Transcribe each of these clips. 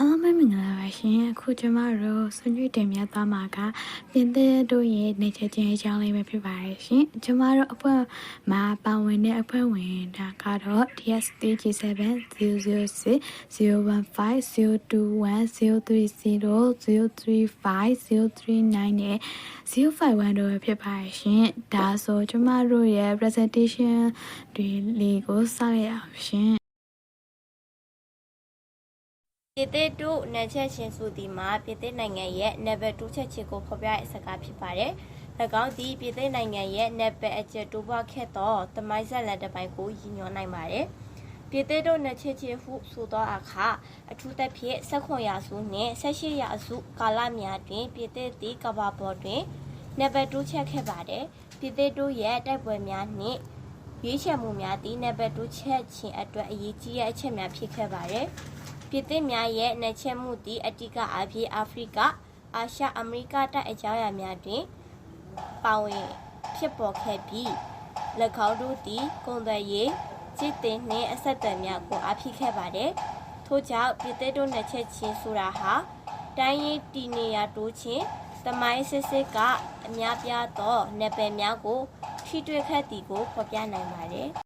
အားလုံးပဲမင်္ဂလာပါရှင်အခုကျမတို့ဆွေးနွေးတင်ပြသွားမှာကပြင်သစ်တို့ရဲ့နေချက်ချင်းအကြောင်းလေးပဲဖြစ်ပါတယ်ရှင်ကျမတို့အဖွဲ့မှာပါဝင်တဲ့အဖွဲ့ဝင်ဒါကတော့ DSTG7 006 015 021 030 035 039နဲ့051တို့ပဲဖြစ်ပါတယ်ရှင်ဒါဆိုကျမတို့ရဲ့ presentation တွေလေးကိုစရအောင်ရှင် ပြည်သစ်တို့နယ်ချက်ချင်းဆိုသည်မှာပြည်သစ်နိုင်ငံရဲ့ level 2ချက်ချင်းကိုဖော်ပြတဲ့စကားဖြစ်ပါတယ်။၎င်းသည်ပြည်သစ်နိုင်ငံရဲ့ level အကျတိုးပွားခဲ့သောသမိုင်းဆက်လက်တစ်ပိုင်းကိုရည်ညွှန်းနိုင်ပါတယ်။ပြည်သစ်တို့နယ်ချက်ချင်းဟုဆိုသောအခါအထူးသဖြင့်16ရာစုနှင့်18ရာစုကာလများတွင်ပြည်သစ်သည်ကမ္ဘာပေါ်တွင် level 2ချက်ခဲ့ပါတယ်။ပြည်သစ်တို့ရဲ့တိုက်ပွဲများနှင့်ရွေးချယ်မှုများသည် level 2ချက်ချင်းအတွက်အရေးကြီးတဲ့အချက်များဖြစ်ခဲ့ပါတယ်။ ပြည်သစ်များရဲ့နှက်ချက်မှုသည့်အတိကအဖြစ်အာဖရိကအာရှအမေရိကတိုက်အကြောင်းအရာများတွင်ပါဝင်ဖြစ်ပေါ်ခဲ့ပြီး၎င်းတို့သည်ကုန်သွယ်ရေးจิตတင်နှင့်အဆက်အသွယ်များကိုအဖြစ်ခဲ့ပါတယ်ထို့ကြောင့်ပြည်သစ်တို့နှက်ချက်ချင်းဆိုတာဟာတိုင်းရင်းတီနေရတိုးချင်းတမိုင်းစစ်စစ်ကအများပြားသောနယ်ပယ်များကိုထိတွေ့ခဲ့သည်ကိုဖော်ပြနိုင်ပါတယ်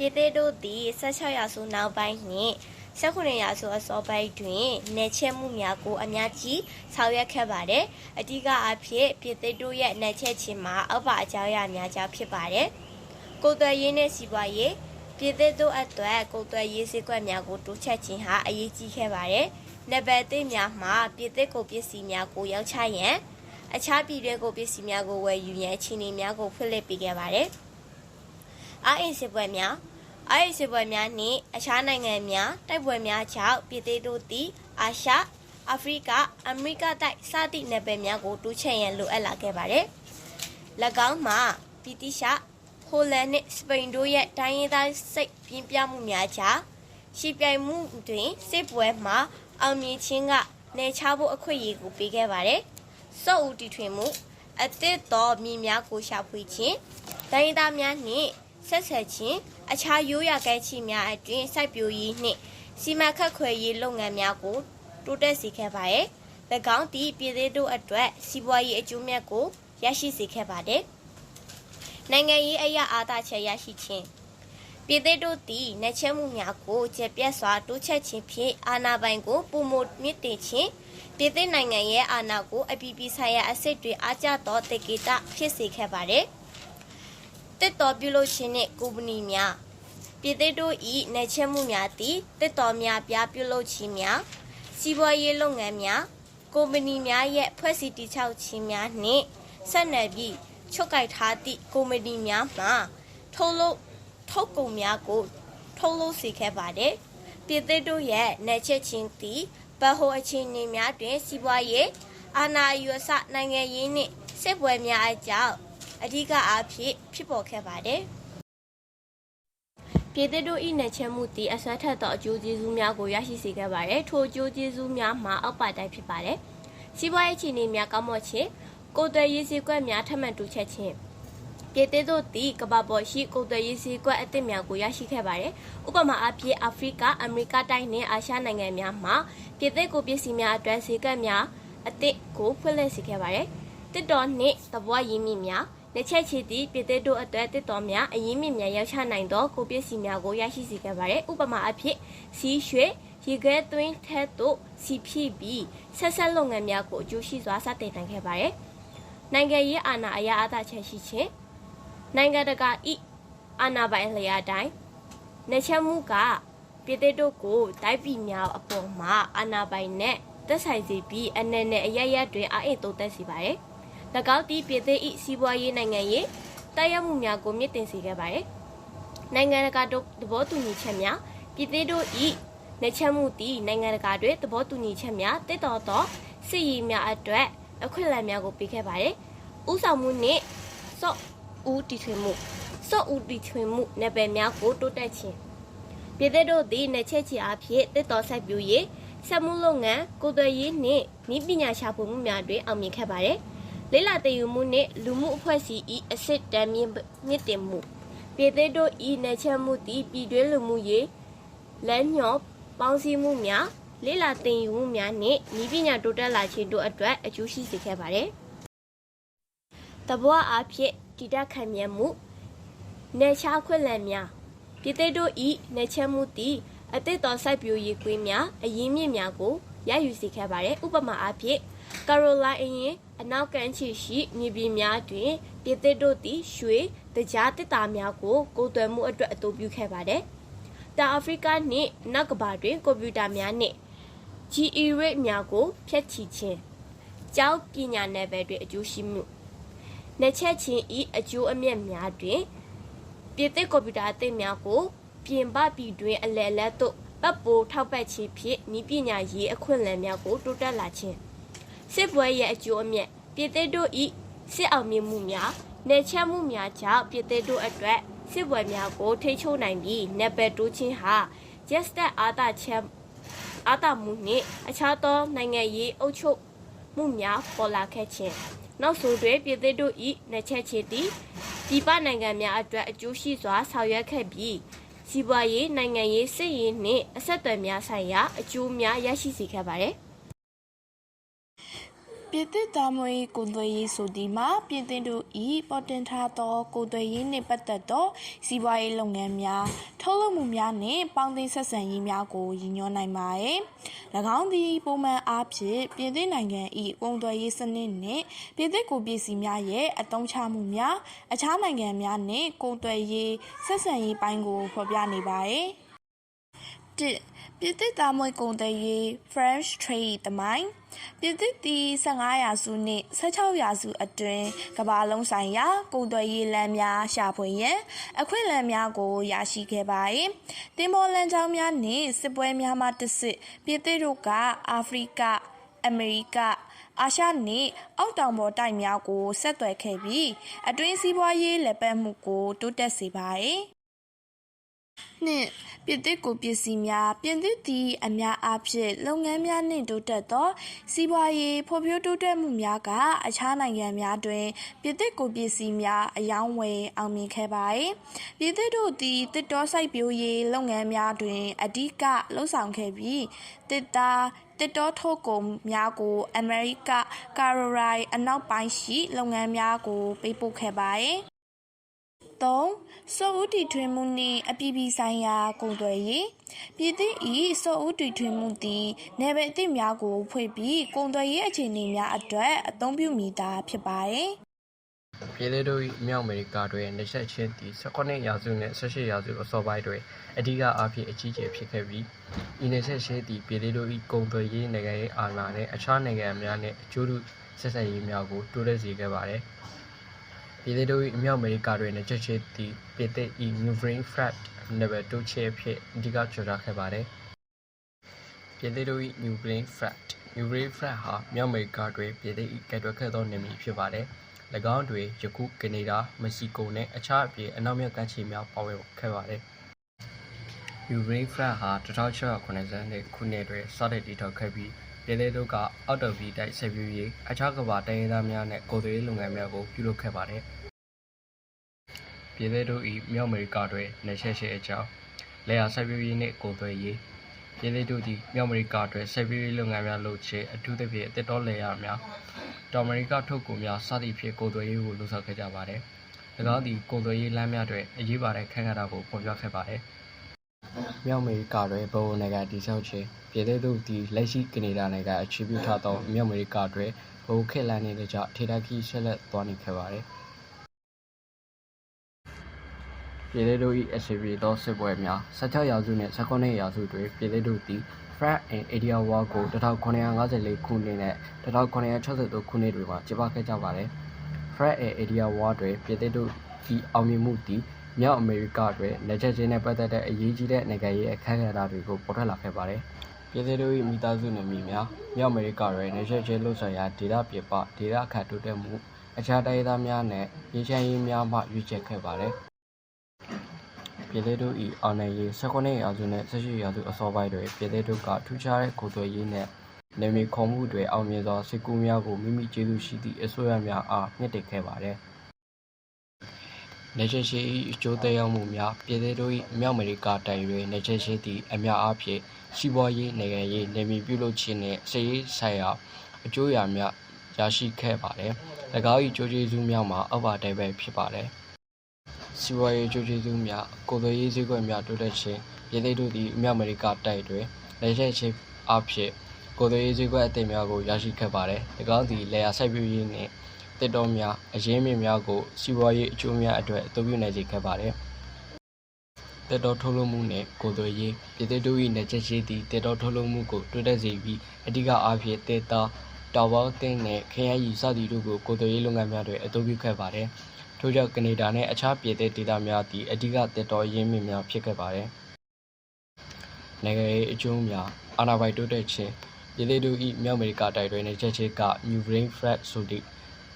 ပြည်သေးတို့သည်16ရာစုနောက်ပိုင်းနှင့်19ရာစုအစောပိုင်းတွင်နေချက်မှုများကိုအများကြီးဆောင်ရွက်ခဲ့ပါတယ်။အဓိကအဖြစ်ပြည်သေးတို့ရဲ့နေချက်ချင်းမှာအောက်ပါအကြောင်းအရာများကြောင့်ဖြစ်ပါတယ်။ကိုယ်သွယ်ရေးနဲ့စီးပွားရေးပြည်သေးတို့အတွက်ကိုယ်သွယ်ရေးစည်းကွက်များကိုတိုးချဲ့ခြင်းဟာအရေးကြီးခဲ့ပါတယ်။နံပါတ်3များမှာပြည်သေးကိုပစ္စည်းများကိုရောက်ချရန်အခြားပြည်တွင်းကိုပစ္စည်းများကိုဝယ်ယူရန်အခြေအနေများကိုဖွင့်လှစ်ပေးခဲ့ပါတယ်။အာအင်စစ်ပွဲများ အာအင်စစ်ပွဲများနှင့်အခြားနိုင်ငံများတိုက်ပွဲများကြောင့်ပြည်သေးတို့သည်အာရှအာဖရိကအမေရိကတိုက်စသည့်နယ်ပယ်များကိုတိုးချဲ့ရန်လိုအပ်လာခဲ့ပါတယ်။၎င်းမှာဗြိတိရှဟိုလန်နှင့်စပိန်တို့ရဲ့တိုင်းရင်းသားစိတ်ပြင်းပြမှုများကြောင့်ရှီပြိုင်မှုတွင်စစ်ပွဲမှာအောင်မြင်ခြင်းကနေချဖို့အခွင့်အရေးကိုပေးခဲ့ပါတယ်။စော့ဦးတီထွင်မှုအသစ်တော်မြေများကိုရှာဖွေခြင်းတိုင်းရင်းသားများနှင့် ဆက်ဆက်ခြင်းအခြားရိုးရာကဲချီများအတွင်စိုက်ပျိုးရေးနှင့်စီမံခန့်ခွဲရေးလုပ်ငန်းများကိုတိုးတက်စေခဲ့ပါရဲ့။၎င်းသည်ပြည်သေးတို့အတွက်စီးပွားရေးအကျိုးမြတ်ကိုရရှိစေခဲ့ပါတယ်။နိုင်ငံရေးအရာအာသာချက်ရရှိခြင်းပြည်သေးတို့သည်နှချက်မှုများကိုကျေပြတ်စွာတိုးချက်ခြင်းဖြင့်အာဏာပိုင်ကိုပုံမမြင့်တင်ခြင်းပြည်သေးနိုင်ငံရဲ့အာဏာကိုအပြည်ပြည်ဆိုင်ရာအစိတ်တွေအားကျသောတေကေတဖြစ်စေခဲ့ပါတယ်။ တစ်တော်ပြုလုပ်ခြင်းနှင့်ကုမ္ပဏီများပြည်သေးတို့ဤနေချက်မှုများသည်တစ်တော်များပြားပြုလုပ်ခြင်းများစီးပွားရေးလုပ်ငန်းများကုမ္ပဏီများရဲ့ဖွဲ့စည်းတည်ဆောက်ခြင်းများနှင့်ဆက်နွယ်ပြီးချုပ်ကိုက်ထားသည့်ကုမ္ပဏီများမှထုတ်လုပ်ထုတ်ကုန်များကို ထုတ်လုပ်စေခဲ့ပါတယ်ပြည်သေးတို့ရဲ့နေချက်ခြင်းသည်ဗဟိုအခြေအနေများတွင်စီးပွားရေးအာဏာယူအစနိုင်ငံရေးနှင့်စစ်ပွဲများအကြောင်း အဓိကအားဖြင့်ဖြစ်ပေါ်ခဲ့ပါတယ်။ပြည်သစ်တို့၏နယ်ချဲမှုသည်အစွမ်းထက်သောအကျိုးကျေးဇူးများကိုရရှိစေခဲ့ပါတယ်။ထိုအကျိုးကျေးဇူးများမှာအောက်ပါတိုင်းဖြစ်ပါတယ်။စီးပွားရေးအခြေအနေများကောင်းမွန်ခြင်း၊ကိုယ်သွယ်ရေးစည်းကွက်များထပ်မံတိုးချဲ့ခြင်းပြည်သစ်တို့သည်ကမ္ဘာပေါ်ရှိကိုယ်သွယ်ရေးစည်းကွက်အသစ်များကိုရရှိခဲ့ပါတယ်။ဥပမာအားဖြင့်အာဖရိကအမေရိကတိုင်းနှင့်အာရှနိုင်ငံများမှာပြည်သစ်ကိုပစ္စည်းများအတွက်စည်းကပ်များအသစ်ကိုဖွင့်လှစ်စေခဲ့ပါတယ်။တစ်တော်နှင့်သဘောရင်းမြစ်များ လက်ချက်ချီသည့်ပြည်သက်တို့အတွက်တစ်တော်များအရင်းမြစ်များရောက်ချနိုင်သောကိုပစ္စည်းများကိုရရှိစေခဲ့ပါတယ်။ဥပမာအဖြစ်စီးရွှေရေခဲသွင်းထက်သို့စီဖြည့်ပြီးဆက်ဆက်လုပ်ငန်းများကိုအကျိုးရှိစွာစတင်နိုင်ခဲ့ပါတယ်။နိုင်ငံရေးအာဏာအရာအသချက်ရှိခြင်းနိုင်ငံတကာဤအာဏာပိုင်လျာတိုင်းနေချက်မှုကပြည်သက်တို့ကိုတိုက်ပြည်များအပေါ်မှာအာဏာပိုင်နဲ့သက်ဆိုင်စေပြီးအနေနဲ့အရရက်တွင်အအိတ်သုံးသက်စေပါတယ်။၎ င်းသည်ပြည်သက်၏စီးပွားရေးနိုင်ငံရေးတိုက်ရောက်မှုများကိုမြင့်တင်စေခဲ့ပါတယ်။နိုင်ငံတကာတို့သဘောတူညီချက်များပြည်သက်တို့၏နေချက်မှုသည်နိုင်ငံတကာတွင်သဘောတူညီချက်များတည်တော်သောစစ်ရေးများအတွက်အခွင့်အလမ်းများကိုပေးခဲ့ပါတယ်။ဥဆောင်မှုနှင့်စော့ဦးတည်ထွင်မှုစော့ဦးတည်ထွင်မှုနယ်ပယ်များကိုတိုးတက်ခြင်းပြည်သက်တို့သည်နေချက်ချီအားဖြင့်တစ်တော်ဆိုင်ပြူရေးဆက်မှုလုပ်ငန်းကိုယ်သွယ်ရေးနှင့်ဤပညာရှာဖွေမှုများတွင်အောင်မြင်ခဲ့ပါတယ်။ လေးလာတည်ယူမှုနှင့်လူမှုအဖွဲ့အစည်း၏အစစ်တမ်းမြင့်မြင့်တင်မှုပြည်သက်တို့၏နေချက်မှုသည်ပြည်တွင်းလူမှုရေးလမ်းညောပေါင်းစည်းမှုများလေ့လာသင်ယူမှုများနှင့်ဤပညာတိုးတက်လာခြင်းတို့အတွက်အကျိုးရှိစေခဲ့ပါတယ်။တဘွားအားဖြင့်တည်တတ်ခံမြဲမှုနေချာခွင့်လန်းများပြည်သက်တို့ဤနေချက်မှုသည်အသစ်တော်စိုက်ပျိုးရေးကွင်းများအရင်းမြစ်များကိုရယူစေခဲ့ပါတယ်။ဥပမာအားဖြင့် ကာရိုလိုင်းအရင်အနောက်ကမ်းခြေရှိမြေပြင်များတွင်ပြည်သက်တို့သည်ရွှေတကြားတစ်တာများကိုကိုယ်တွယ်မှုအတွက်အသုံးပြုခဲ့ပါတယ်။တောင်အာဖရိကနှင့်နောက်ကမ္ဘာတွင်ကွန်ပျူတာများနှင့် GE rate များကိုဖျက်ချီခြင်းကျောင်းပညာနယ်ပယ်တွင်အကျိုးရှိမှုနှစ်ချက်ချင်းဤအကျိုးအမြတ်များတွင်ပြည်သစ်ကွန်ပျူတာအသစ်များကိုပြင်ပပြည်တွင်အလယ်လက်သို့ပတ်ပိုးထောက်ပံ့ခြင်းဖြင့်ဤပညာရေးအခွင့်အလမ်းများကိုတိုးတက်လာခြင်း စစ်ပွဲရဲ့အကျိုးအမြတ်ပြည်သစ်တို့ဤစစ်အောင်မြင်မှုများနေချက်မှုများကြောင့်ပြည်သစ်တို့အတွက်စစ်ပွဲများကိုထိန်းချုပ်နိုင်ပြီးနယ်ပယ်တိုးခြင်းဟာ just အာသာချက်အာတမှုနှင့်အခြားသောနိုင်ငံရေးအုပ်ချုပ်မှုများပေါ်လာခဲ့ခြင်းနောက်ဆိုတွင်ပြည်သက်တို့၏နှစ်ချက်ချေသည်ပြည်ပနိုင်ငံများအတွက်အကျိုးရှိစွာဆောင်ရွက်ခဲ့ပြီးစီးပွားရေးနိုင်ငံရေးစစ်ရေးနှင့်အဆက်အသွယ်များဆိုင်ရာအကျိုးများရရှိစေခဲ့ပါသည် ပြည်သစ်သားမွေးကိုယ်သွေးရေးဆိုဒီမှာပြည်သစ်တို့ဤပေါ်တင်ထားသောကိုယ်သွေးရေးနှင့်ပတ်သက်သောစီးပွားရေးလုပ်ငန်းများထုတ်လုပ်မှုများနှင့်ပေါင်းသင်းဆက်ဆံရေးများကိုရည်ညွှန်းနိုင်ပါရဲ့၎င်းသည်ပုံမှန်အားဖြင့်ပြည်သစ်နိုင်ငံဤကုန်သွယ်ရေးစနစ်နှင့်ပြည်သစ်ကိုပြည်စီများရဲ့အသုံးချမှုများအခြားနိုင်ငံများနှင့်ကုန်သွယ်ရေးဆက်ဆံရေးပိုင်းကိုဖော်ပြနေပါရဲ့၁ ပြည်သစ်သားမွေးကုန်သွယ်ရေး French Trade တမိုင်းပြည်သစ်သည်15ရာစုနှင့်16ရာစုအတွင်းကမ္ဘာလုံးဆိုင်ရာကုန်သွယ်ရေးလမ်းများရှာဖွေရန်အခွင့်အလမ်းများကိုရရှိခဲ့ပါ၏တင်မောလန်ချောင်းများနှင့်စစ်ပွဲများမှတစ်စစ်ပြည်သစ်တို့ကအာဖရိကအမေရိကအာရှနှင့်အောက်တောင်ပေါ်တိုက်များကိုဆက်သွယ်ခဲ့ပြီးအတွင်းစီးပွားရေးလက်ပတ်မှုကိုတိုးတက်စေပါ၏ နှင့်ပြည်သစ်ကိုပစ္စည်းများပြင်သစ်သည်အများအားဖြင့်လုပ်ငန်းများနှင့်တိုးတက်သောစီးပွားရေးဖွံ့ဖြိုးတိုးတက်မှုများကအခြားနိုင်ငံများတွင်ပြည်သစ်ကိုပစ္စည်းများအယောင်းဝယ်အောင်မြင်ခဲ့ပါ၏ပြည်သစ်တို့သည်တစ်တောစိုက်ပျိုးရေးလုပ်ငန်းများတွင်အဓိကလှုပ်ဆောင်ခဲ့ပြီးတစ်သားတစ်တောထုတ်ကုန်များကိုအမေရိကကာရိုလိုင်းအနောက်ပိုင်းရှိလုပ်ငန်းများကိုပေးပို့ခဲ့ပါ၏ 3စောဦးတီထွင်မှုနှင့်အပြည်ပြည်ဆိုင်ရာကုန်သွယ်ရေးပြည်သည့်ဤစောဦးတီထွင်မှုသည်နယ်ပယ်အသည့်များကိုဖွင့်ပြီးကုန်သွယ်ရေးအခြေအနေများအတွက်အသုံးပြုမိတာဖြစ်ပါသည်ပြည်သေးတို့၏မြောက်အမေရိကတွင်နှိဆက်ချင်းသည်18ရာစုနှင့်18ရာစုအစောပိုင်းတွင်အဓိကအားဖြင့်အကြီးကျယ်ဖြစ်ခဲ့ပြီးဤနှိဆက်ချင်းသည်ပြည်သေးတို့၏ကုန်သွယ်ရေးနိုင်ငံရေးအာဏာနှင့်အခြားနိုင်ငံများနှင့်အကျိုးတူဆက်ဆံရေးများကိုတိုးတက်စေခဲ့ပါသည် ပြည်သေးတို့၏မြောက်အမေရိကတွင်နှိဆက်ချင်းသည်ပြည်သေး၏ New Brain Frat နံပါတ်2ချေဖြင့်အဓိကကျော်ကြားခဲ့ပါသည်ပြည်သေးတို့၏ New Brain Frat New Brain Frat ဟာမြောက်အမေရိကတွင်ပြည်သေး၏ကဲ့တွက်ခဲ့သောနေမည်ဖြစ်ပါသည်၎င်းတွင်ယခုကနေဒါမက္ကဆီကိုနှင့်အခြားအပြင်အနောက်မြောက်ကမ်းခြေများပါဝင်ခဲ့ပါသည်။ Ukraine Flag ဟာ1680ခုနှစ်တွင်စတင်တည်ထောင်ခဲ့ပြီးပြည်သေးတို့ကအောက်တော်ပြည်တိုက်ဆက်ပြူရေးအခြားကမ္ဘာတိုင်းရင်းသားများနှင့်ကိုယ်သွေးလုပ်ငန်းများကိုပြုလုပ်ခဲ့ပါသည်။ ပြည်သေးတို့၏မြောက်အမေရိကတွင်နေချက်ရှိအကြောင်းလေယာဆက်ပြူရေးနှင့်ကိုယ်သွေးရေးပြည်သေးတို့သည်မြောက်အမေရိကတွင်ဆက်ပြူရေးလုပ်ငန်းများလုပ်ခြင်းအထူးသဖြင့်တစ်တော်လေယာများတောင်အမေရိကထုတ်ကုန်များစသည့်ဖြင့်ကုန်သွယ်ရေးကိုလှုပ်ဆောင်ခဲ့ကြပါတယ်။၎င်းသည်ကုန်သွယ်ရေးလမ်းများတွင်အရေးပါတဲ့ခန့်ခါတာကိုဖော်ပြခဲ့ပါတယ်။မြောက်အမေရိကတွင်ဘဝနိုင်ငံတည်ဆောက်ခြင်းပြည်သေးတို့သည်လက်ရှိကနေဒါနိုင်ငံအခြေပြုထားသောမြောက်အမေရိကတွင်ဘဝခေတ်လမ်းနေတဲ့ကြောင့်ထေတခီဆက်လက်သွားနေခဲ့ပါတယ်။ ပြည်သေးတို့၏အစီအပြေသောစစ်ပွဲများ16ရာစုနှင့်19ရာစုတွင်ပြည်သေးတို့သည် Frat and Area War ကို1954ခုနှစ်နဲ့1963ခုနှစ်တွေမှာကျင်းပခဲ့ကြပါတယ်။ Frat and Area War တွင်ပြည်သက်တို့ဤအောင်မြင်မှုသည်မြောက်အမေရိကတွင်လက်ချက်ချင်းနဲ့ပတ်သက်တဲ့အရေးကြီးတဲ့နိုင်ငံရေးအခမ်းအနားတွေကိုပေါ်ထွက်လာခဲ့ပါတယ်။ပြည်သက်တို့၏မိသားစုနာမည်များမြောက်အမေရိကတွင်လက်ချက်ချင်းလှုပ်ဆောင်ရာဒေသပြပဒေသအခါတိုးတက်မှုအခြားတိုင်းဒေသများနဲ့ရေးချမ်းရေးများမှရွေးချယ်ခဲ့ပါတယ်။ ပြည်သေးတို့၏အောင်နိုင်ရေး19ရာစုနှင့်18ရာစုအစောပိုင်းတွင်ပြည်သေးတို့ကထူးခြားတဲ့ကိုယ်သွယ်ရေးနှင့်နေမီခုံမှုတွင်အောင်မြင်စွာစစ်ကူးများကိုမိမိကျေးဇူးရှိသည့်အစိုးရများအားမြှင့်တင်ခဲ့ပါသည်နေချက်ရှိ၏အကျိုးသက်ရောက်မှုများပြည်သေးတို့၏မြောက်အမေရိကတိုင်တွင်နေချက်ရှိသည့်အများအားဖြင့်စီးပွားရေးနိုင်ငံရေးနေမည်ပြုလုပ်ခြင်းနှင့်စစ်ရေးဆိုင်ရာအကျိုးအရာများရရှိခဲ့ပါသည်၎င်း၏ကြိုးကျေးဇူးများမှာအောက်ပါတိုင်ပဲဖြစ်ပါသည် စီးပွားရေးကြိုးကျေးဇူးများကိုယ်သွေးရေးစည်းကွက်များတိုးတက်ခြင်းပြည်သေးတို့သည်မြောက်အမေရိကတိုင်တွင်နေချက်ရှိအားဖြင့်ကိုယ်သွေးရေးစည်းကွက်အသစ်များကိုရရှိခဲ့ပါသည်၎င်းသည်လေယာစိုက်ပျိုးရေးနှင့်တစ်တော်များအရင်းမြစ်များကိုစီးပွားရေးအကျိုးများအတွက်အသုံးပြုနိုင်စေခဲ့ပါတယ်။တစ်တော်ထုတ်လုပ်မှုနဲ့ကိုယ်သွေးရေးပြည်သူတို့၏နေချက်ရှိသည့်တစ်တော်ထုတ်လုပ်မှုကိုတိုးတက်စေပြီးအဓိကအားဖြင့်တစ်သားတောင်ပေါင်းတင်းနဲ့ခရမ်းရီစသည်တို့ကိုကိုယ်သွေးရေးလုပ်ငန်းများတွင်အသုံးပြုခဲ့ပါတယ်။ ထို့ကြောင့်ကနေဒါနှင့်အခြားပြည်သက်ဒေသများသည့်အဓိကတစ်တော်ရင်းမြစ်များဖြစ်ခဲ့ပါတယ်။နိုင်ငံရေးအကျိုးများအာဏာပိုင်တိုးတက်ခြင်းပြည်သူတို့၏မြောက်အမေရိကတိုက်တွင်နေချက်ချက New Brain Flat ဆိုသည့်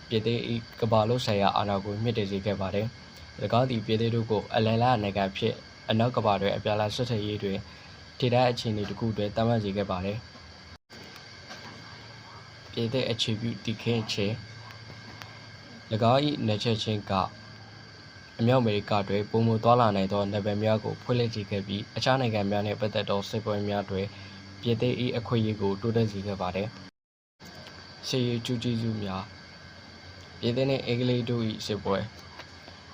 ပြည်သေး၏ကဘာလို့ဆိုင်ရာအာဏာကိုမြင့်တင်စေခဲ့ပါတယ်။၎င်းသည်ပြည်သေးတို့ကိုအလယ်လာနိုင်ငံဖြစ်အနောက်ကဘာတွင်အပြာလာဆွတ်ထရေးတွင်ထိတဲ့အခြေအနေတစ်ခုတွင်တတ်မှတ်စေခဲ့ပါတယ်။ပြည်သေးအခြေပြုတည်ခင်းခြင်း၎ င်း၏နေချက်ချင်းကအမြောက်အမေရိကတွင်ပုံမသွားလာနိုင်သောနယ်ပယ်များကိုဖွင့်လှစ်စေခဲ့ပြီးအခြားနိုင်ငံများနှင့်ပတ်သက်သောစစ်ပွဲများတွင်ပြည်သေး၏အခွင့်အရေးကိုတိုးတက်စေခဲ့ပါတယ်။ရှေးရေးကျူးကျေးဇူးများပြည်သည်နှင့်အင်္ဂလိပ်တို့၏စစ်ပွဲ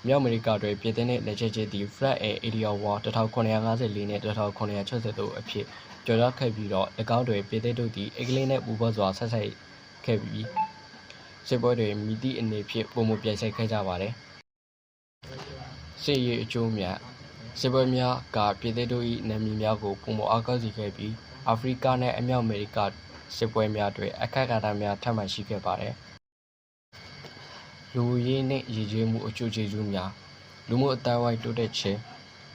မြောက်အမေရိကတွင်ပြည်သည်နှင့်လက်ချက်ချင်းသည့် Flat Air Area War 1954နှင့်1963အဖြစ်ကျော်ကြားခဲ့ပြီးတော့၎င်းတွင်ပြည်သည်တို့သည်အင်္ဂလိပ်နှင့်ပူးပေါင်းစွာဆက်ဆက်ခဲ့ပြီး စစ်ပွဲတွင်မိသည့်အနေဖြင့်ပုံမပြိုင်ဆိုင်ခဲ့ကြပါသည်စစ်ရေးအကျိုးများစစ်ပွဲများကပြည်သည်တို့၏နာမည်များကိုပုံမအားကောင်းစေခဲ့ပြီးအာဖရိကနှင့်အမြောက်အမေရိကစစ်ပွဲများတွင်အခက်အခဲများထပ်မံရှိခဲ့ပါသည်လူမှုရေးနှင့်ရည်ကြည်မှုအကျိုးကျေးဇူးများလူမှုအတိုင်းဝိုင်းတိုးတက်ခြင်း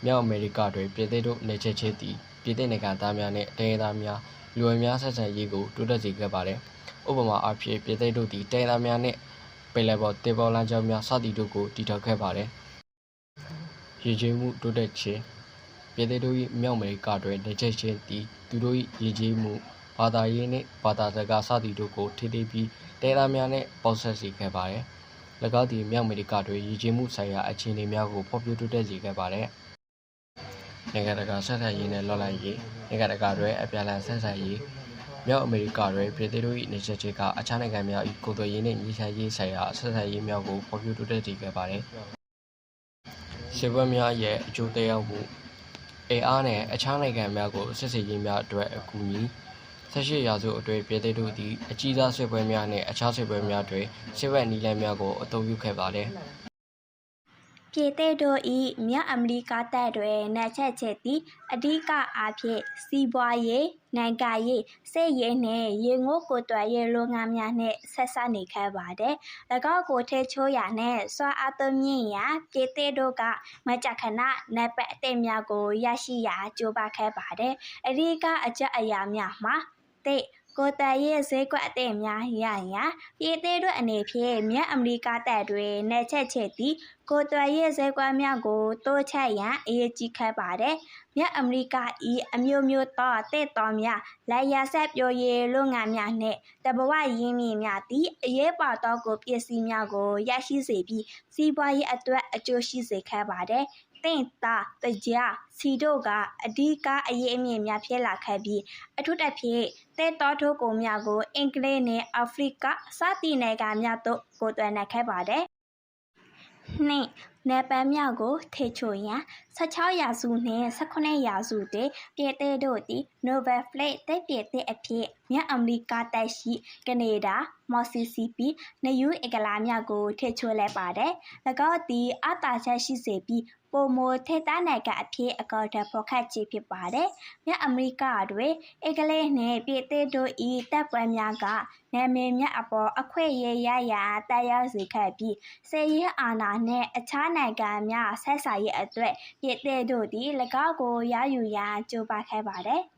မြောက်အမေရိကတွင်ပြည်သေးတို့နေချက်ချင်းသည်ပြည်သေးနိုင်ငံသားများနှင့်တိုင်းရင်းသားများလူဝယ်များဆက်ဆံရေးကိုတိုးတက်စေခဲ့ပါသည် ဥပမာအားဖြင့်ပြည်သေးတို့သည်တိုင်းရင်းသားများနှင့်ပင်လယ်ပေါ်တေပေါ်လမ်းကြောင်းများစသည်တို့ကိုတည်ထောင်ခဲ့ပါသည်ရည်ကြည်မှုတိုးတက်ခြင်းပြည်သေးတို့၏မြောက်အမေရိကတွင်နေချက်ချင်းသည်သူတို့၏ရည်ကြည်မှုဘာသာရေးနှင့်ဘာသာစကားစသည်တို့ကိုထိထိပြီးတိုင်းရင်းသားများနှင့်ပေါင်းစပ်စေခဲ့ပါသည်၎င်းသည်မြောက်အမေရိကတွင်ရည်ကြည်မှုဆိုင်ရာအခြေအနေများကိုဖော်ပြတိုးတက်စေခဲ့ပါသည်။နိုင်ငံတကာဆက်ဆံရေးနှင့်လော်လန်ရေးနိုင်ငံတကာတွင်အပြန်အလှန်ဆက်ဆံရေး မြောက်အမေရိကတွင်ပြည်သူတို့၏နေချက်ချေကအခြားနိုင်ငံများ၏ကိုယ်သွယ်ရေးနှင့်ညီချရေးဆိုင်ရာဆက်ဆံရေးများကိုဖော်ပြတိုးတက်စေခဲ့ပါသည်။စစ်ပွဲများရဲ့အကျိုးသက်ရောက်မှုအေအားနှင့်အခြားနိုင်ငံများကိုစစ်ဆေးရေးများအတွက်အကူအညီဆက်ရှိရာစုအတွင်းပြည်သူတို့သည်အကြီးစားစစ်ပွဲများနှင့်အခြားစစ်ပွဲများတွင်စစ်ဘက်နည်းလမ်းများကိုအသုံးပြုခဲ့ပါသည် ပြည်သက်တို့၏မြောက်အမေရိကတပ်တွင်နှက်ချက်ချက်သည်အဓိကအားဖြင့်စီးပွားရေးနိုင်ငံရေးစစ်ရေးနှင့်ရေငုတ်ကိုယ်တွယ်ရေးလုပ်ငန်းများနှင့်ဆက်စပ်နေခဲ့ပါသည်၎င်းကိုထဲချိုးရနှင့်စွာအားသွင်းမြင့်ရာပြည်သက်တို့ကမကြခဏနံပါတ်အသစ်များကိုရရှိရာကြိုးပမ်းခဲ့ပါသည်အဓိကအကြအရာများမှာတိတ် ကိုယ်တည်ရဲ့ဈေးကွက်အသစ်များရရာပြည်သေးတို့အနေဖြင့်မြတ်အမေရိကတပ်တွင်နေချက်ချက်သည်ကိုယ်တွယ်ရဲ့ဇဲကွမ်းများကိုတိုးချက်ရန်အရေးကြီးခဲ့ပါတယ်။မြတ်အမေရိကဤအမျိုးမျိုးသောတဲ့တော်များလက်ရဆက်ပြိုရေးလုပ်ငန်းများနှင့်တဘဝရင်းမြစ်များသည့်အရေးပါသောကိုပစ္စည်းများကိုရရှိစေပြီးစီးပွားရေးအတွက်အကျိုးရှိစေခဲ့ပါတယ်။ တင့်တာတကြားစီတို့ကအဓိကအရေးအမြစ်များဖြစ်လာခဲ့ပြီးအထူးသဖြင့်တဲ့တော်ထိုးကုန်များကိုအင်္ဂလိပ်နှင့်အာဖရိကစသည့်နိုင်ငံများသို့ကိုယ်တွယ်နေခဲ့ပါတယ်။နှင့်နယ်ပယ်များကိုထေချိုရန်16ရာစုနှင့်18ရာစုတည်းပြည်သေးတို့သည် Nobel Flight တက်ပြည်သည့်အဖြစ်မြတ်အမေရိကတိုက်ရှိကနေဒါမော်စီစီပီနယူးအင်္ဂလာများကိုထေချိုလဲပါတယ်။၎င်းသည်အတာချက်ရှိစေပြီး ပုံမထေတာနိုင်ငံအဖြစ်အကောင့်ထဲပေါ်ခတ်ခြင်းဖြစ်ပါတယ်။မြတ်အမေရိကတွင်အင်္ဂလိပ်နှင့်ပြည်သေးတို့၏တပ်ပွဲများကနာမည်များအပေါ်အခွင့်အရေးရရာတက်ရောက်စေခဲ့ပြီးစေရေးအာဏာနှင့်အခြားနိုင်ငံများဆက်ဆံရေးအတွက်ပြည်သေးတို့သည်၎င်းကိုရယူရန်ကြိုးပမ်းခဲ့ပါတယ်။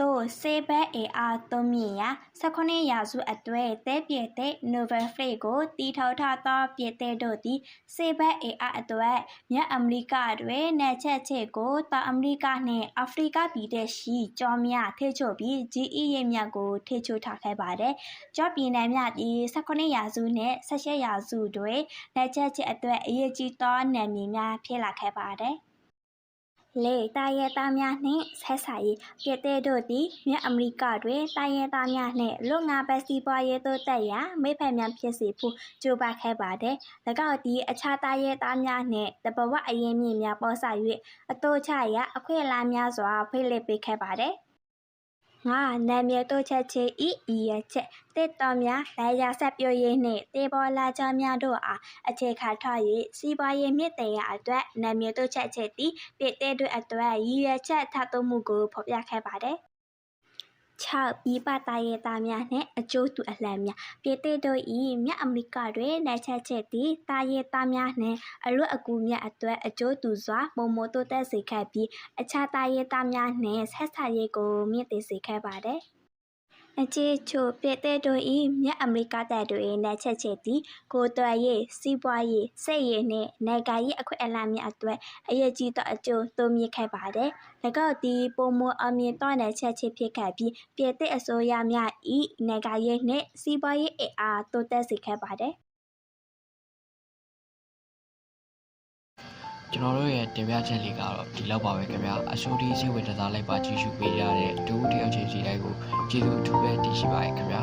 သို့စေဘက်အေအားသုံးမြင်ရာ18ရာစုအတွဲတဲပြည့်တဲ့ Novel Freight ကိုတီထောက်ထသောပြည့်တဲ့တို့သည်စေဘက်အေအားအတွက်မြတ်အမေရိကတွင်နယ်ချက်ချက်ကိုတောင်အမေရိကနှင့်အာဖရိကပြည်တဲ့ရှိကြောများထိချို့ပြီး GE ရိပ်မြတ်ကိုထိချို့ထားခဲ့ပါတယ်။ကြောပြည်နယ်များသည်18ရာစုနှင့်18ရာစုတွင်နယ်ချက်ချက်အတွက်အရေးကြီးသောနယ်မြေများဖြစ်လာခဲ့ပါတယ်။ လေတာရဲသားများနှင့်ဆက်ဆံရေးပြည်တဲ့တို့သည်မြေအမေရိကတွင်တာရဲသားများနှင့်လူငါပဲစီးပွားရေးတို့တက်ရာမိဖက်များဖြစ်စေဖို့ကြိုးပမ်းခဲ့ပါတယ်။၎င်းသည်အခြားတာရဲသားများနှင့်တဘဝအရင်းမြစ်များပေါ်ဆ၍အတိုးချရာအခွင့်အလမ်းများစွာဖိလိပေးခဲ့ပါတယ်။ ငါနာမည်တို့ချက်ချီဤဤရချက်တစ်တော်များလာရဆက်ပြိုရေးနှင့်တေပေါ်လာကြများတို့အားအခြေခံထား၍စီးပွားရေးမြင့်တင်ရအတွက်နာမည်တို့ချက်ချီသည်ပြည့်တဲ့တို့အတွက်ရည်ရွယ်ချက်ထပ်သွင်းမှုကိုဖော်ပြခဲ့ပါတယ်။ 6ပြီးပတာရဲသားများနှင့်အကျိုးတူအလှမ်းများပြည့်တဲ့တို့ဤမြတ်အမေရိကတွင်နိုင်ချက်ချက်သည့်တာရဲသားများနှင့်အလွတ်အကူများအတွက်အကျိုးတူစွာပုံမတိုးတက်စေခဲ့ပြီးအခြားတာရဲသားများနှင့်ဆက်ဆံရေးကိုမြင့်တင်စေခဲ့ပါတယ်။ အချေချိုပြည့်တဲ့တို့ဤမြတ်အမေရိကတပ်တို့၏နိုင်ချက်ချက်သည်ကိုယ်တွယ်ရေးစီးပွားရေးစိတ်ရည်နှင့်နိုင်ငံရေးအခွင့်အလမ်းများအတွက်အရေးကြီးသောအကျိုးတိုးမြင့်ခဲ့ပါတယ်။၎င်းသည်ပုံမအမြင့်တော်နယ်ချက်ချင်းဖြစ်ခဲ့ပြီးပြည်သည့်အစိုးရများ၏နိုင်ငံရေးနှင့်စီးပွားရေးအင်အားတိုးတက်စေခဲ့ပါတယ် ကျွန်တော်တို့ရဲ့တင်ပြချက်လေးကတော့ဒီလောက်ပါပဲခင်ဗျာအဆိုဒီစိတ်ဝင်စားလိုက်ပါကြည့်ရှုပေးရတဲ့ဒုတိယအချိန်စီတိုင်းကိုကျေးဇူးအထူးပဲတင်ရှိပါရခင်ဗျာ